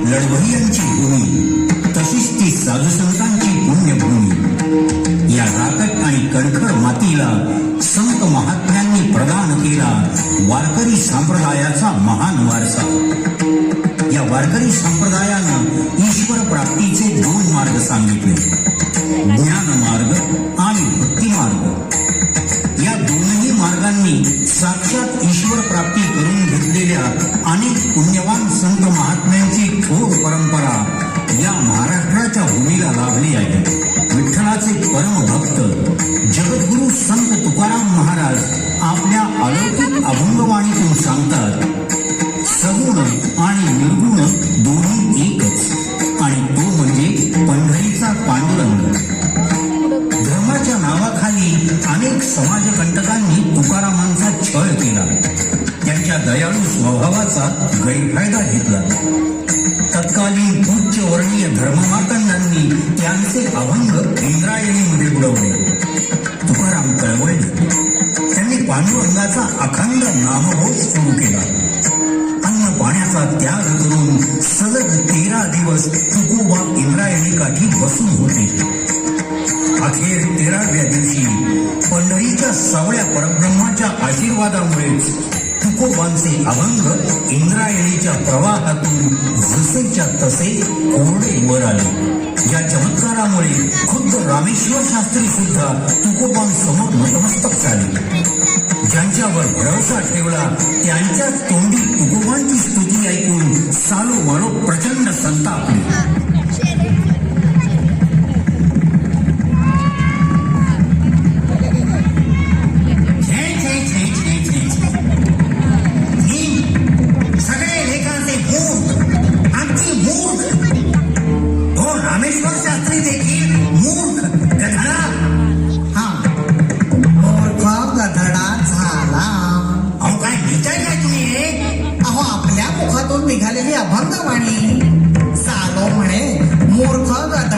लढवय्यांची भूमी तशीच ती साधुसंतांची पुण्यभूमी. या राकट आणि कणखर मातीला संत महात्म्यांनी प्रदान केला वारकरी संप्रदायाचा महान वारसा. या वारकरी संप्रदायानं ईश्वर प्राप्तीचे दोन मार्ग सांगितले. ज्ञान मार्ग आणि भक्ती मार्ग या दोनही मार्गांनी साक्षात गैरफायदा घेतला. तत्कालीन उच्च वर्णीय धर्ममार्तंडांनी त्यांचे अभंग इंद्रायणीमध्ये बुडवले. तुकाराम कळवळले त्यांनी पांडुरंगाचा अखंड नामघोष सुरू केला. अन्न पाण्याचा त्याग करून सलग तेरा दिवस तुकोबा इंद्रायणी काठी बसून होते. अखेर तेराव्या दिवशी पंढरीच्या सावळ्या परब्रह्माच्या आशीर्वादामुळेच तुकोबांचे अभंग इंद्रायणीच्या प्रवाहातून जसेच्या तसे कोरडे वर आले. या चमत्कारामुळे खुद्द रामेश्वर शास्त्री सुद्धा तुकोबांसमोर नतमस्तक झाले. ज्यांच्यावर भरोसा ठेवला त्यांच्या तोंडी तुकोबांची स्तुती ऐकून सालो मालो प्रचंड संतापले आपल्या मुखातून निघालेली अभंगवाणी. चालो म्हणे मूर्ख गधडा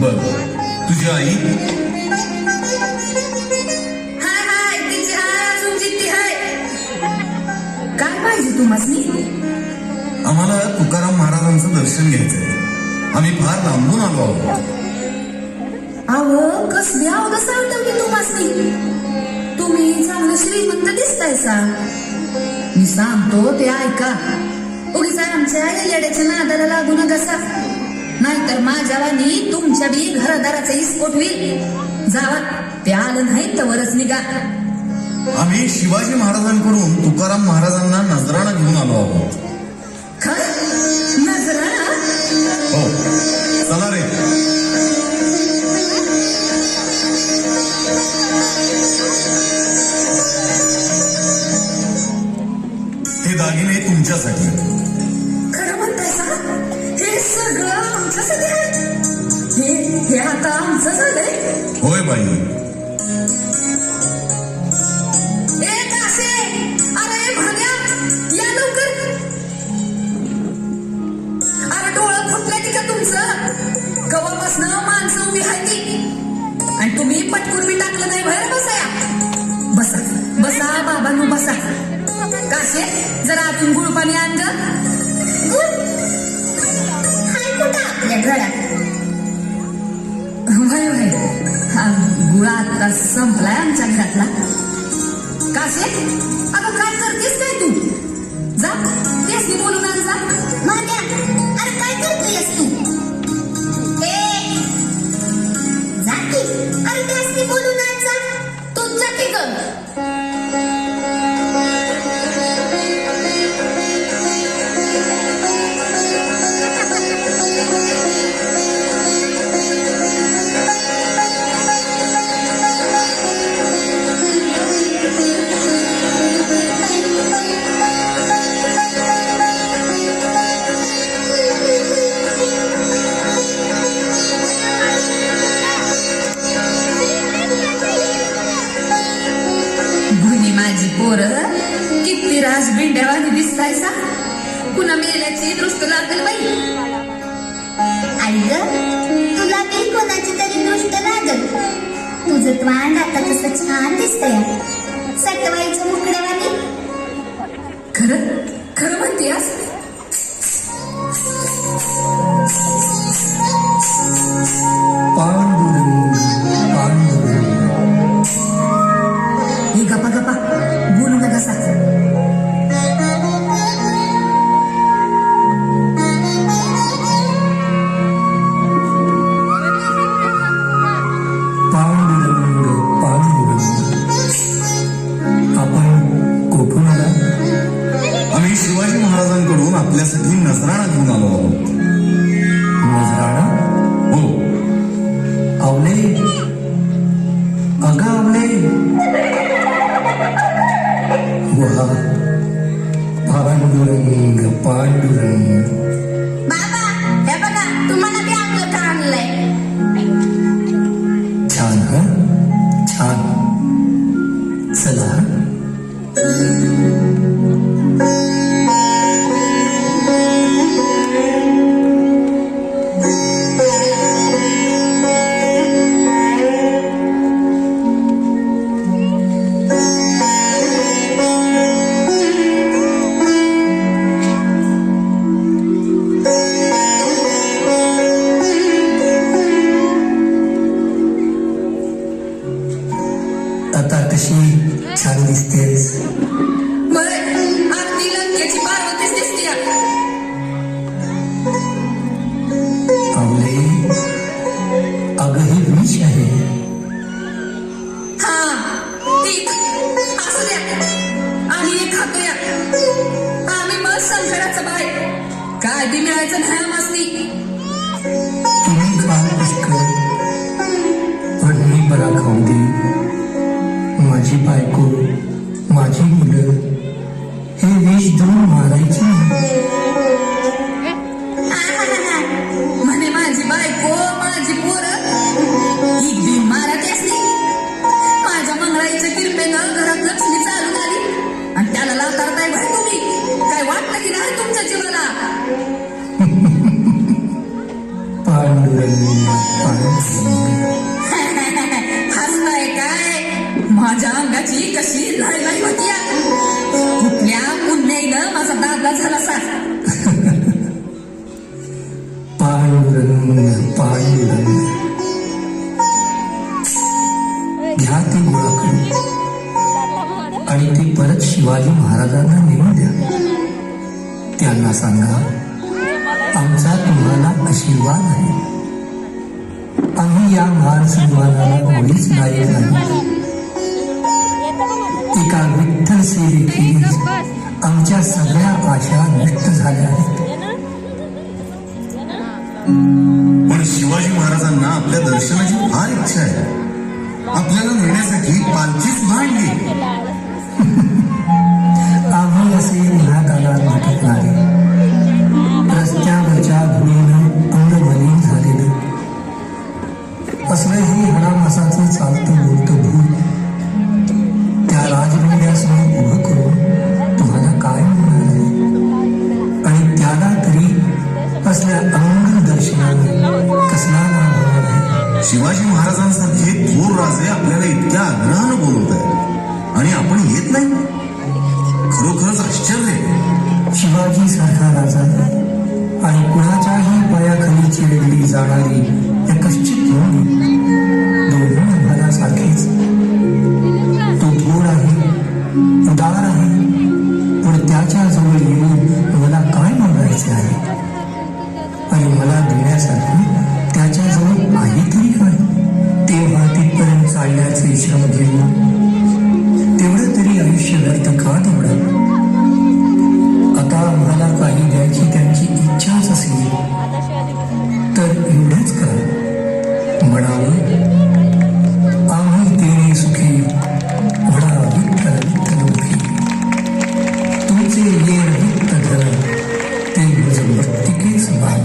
बर. तुझी आई? काय पाहिजे तुम्हाला आम्हाला तुकाराम महाराजांचं दर्शन घ्यायचंय. आम्ही फार लांबून आलो आहोत. अहो कसली अवघड सांगतो तुम्हाला तुम्ही चांगलं श्रीमंत दिसताय सा. मी सांगतो ते ऐका. उगीच आमच्या येड्याच्या नादाला लागू नका नाहीतर माझ्या वाणी तुमच्या बी घरदाराचा इस्फोट होईल. जावा आलं नाही तवरच निघा. आम्ही शिवाजी महाराजांकडून तुकाराम महाराजांना नजराणा घेऊन आलो आहोत. हो. चला रे. हे दागिने तुमच्यासाठी. खरं म्हणताय हे सगळं आमच्यासाठी आहे. हे हे आता आमचं झालंय. होय बाई. आणि तुम्ही पटकून मी टाकलं नाही बाहेर बसाया. बसा बसा बाबांनो बसा. काशे जरा आतून गुळ पाणी आण ग वय वय हा गुळा आता संपलाय आमच्या घरातला काशे अगं काय करतेस काय तू त्याची दृष्ट लागेल बाई? आई ग तुला बी कोणाची तरी दृष्ट लागल. तुझं त्वांड आता कसं छान दिसतंय. सटवायचं मुकड्यावानी महाराजांकडून आपल्यासाठी नजराणा घेऊन आलो आहोत. नजराणा? हो. आवले? अगं आवले? वा पांडुरंग पांडुरंग छान ह? छान. चला. आता कशी छान दिसतेस. आवले अगं ही विष आहे. आम्ही खातोया. आम्ही मग संकटाचं बाय काय बी मिळायचं नाही माझी बायको माझी मुलं हे विष देऊन मारायची. म्हणे माझी बायको माझी पोर ही मारत असली. माझ्या मंगळाईच्या किरपेनं घरात लक्ष्मी चालून आली. आणि त्याला लावतारताय भाई तुम्ही? काय वाटलं की नाही तुमच्या जीवाला? पांडुरंग पांडुरंग. माझ्या अंगाची कशी लाय लाय होती कुठल्या पुण्याईनं माझा दादा झाला सा पांडुरंग पांडुरंग घ्या ती मुळाकडे आणि ती परत शिवाजी महाराजांना नेऊन द्या त्यांना सांगा आमचा तुम्हाला आशीर्वाद आहे आम्ही या मान सन्मानाला मुळीच नाही एका विठ्ठल सेवेखेरीज आमच्या सगळ्या आशा नष्ट झाल्या आहेत. पण शिवाजी महाराजांना आपल्या दर्शनाची फार इच्छा आहे. आपल्याला नेण्यासाठी पालखीच भांडली आपल्याला आग्रहानं बोलवत आहे आणि आपण येत नाही? खरोखरच आश्चर्य. आहे शिवाजी सारखा राजा. आणि कुणाच्याही पायाखाली चिरडली जाणारी या कश्चित नोंदी दोन्ही आम्हाला तो थोर आहे उदार आहे पण त्याच्याजवळ येऊन मला काय मागायचे आहे? आणि मला देण्यासाठी श्रम घेऊन तेवढं तरी आयुष्य व्यर्थ का तेवढं? आता आम्हाला काही द्यायची त्यांची इच्छाच असली. तर एवढंच करा. म्हणावं आम्ही तेने सुखी म्हणा विठ्ठल विठ्ठल मुखी. तुमचे ये विठ्ठल ते मुझ मृत्तिकेच भाग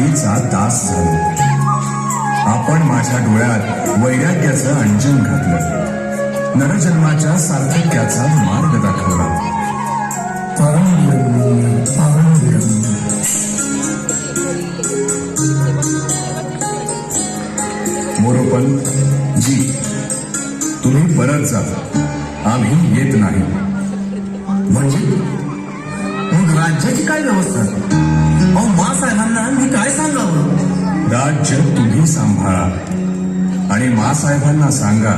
आणि दास झालो. आपण माझ्या डोळ्यात वैराग्याचं अंजन घातलं. नरजन्माच्या सार्थक्याचा मार्ग दाखवला. पांडुरंग मोरोपन जी तुम्ही परत जा. आम्ही येत नाही. म्हणजे? मग राज्याची काय व्यवस्था? अहो मा साहेबांना मी काय सांगावं? राज्य तुम्ही सांभाळा. आणि मासाहेबांना सांगा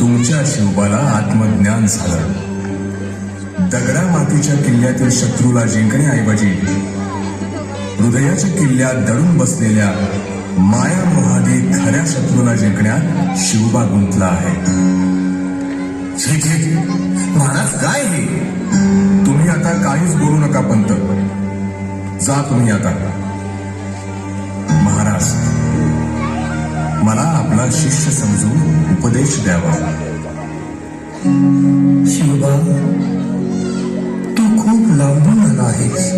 तुमच्या शिवबाला आत्मज्ञान झालं. दगडा मातीच्या किल्ल्यातील शत्रूला जिंकण्याऐवजी हृदयाच्या किल्ल्यात दडून बसलेल्या माया मोहादी खऱ्या शत्रूला जिंकण्यात शिवबा गुंतला आहे. छे महाराज काय हे? तुम्ही आता काहीच बोलू नका पंत. जा तुम्ही आता. महाराज मला आपला शिष्य समजून उपदेश द्यावा. शिवबा तू खूप लांबून आला आहेस.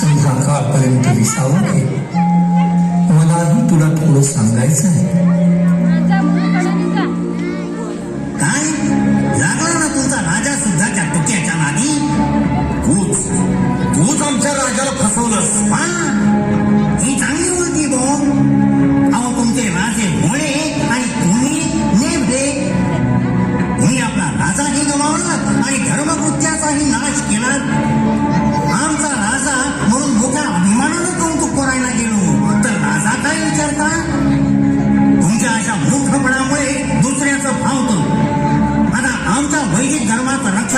संध्याकाळपर्यंत विसावा घे मलाही तुला थोडं सांगायचं आहे para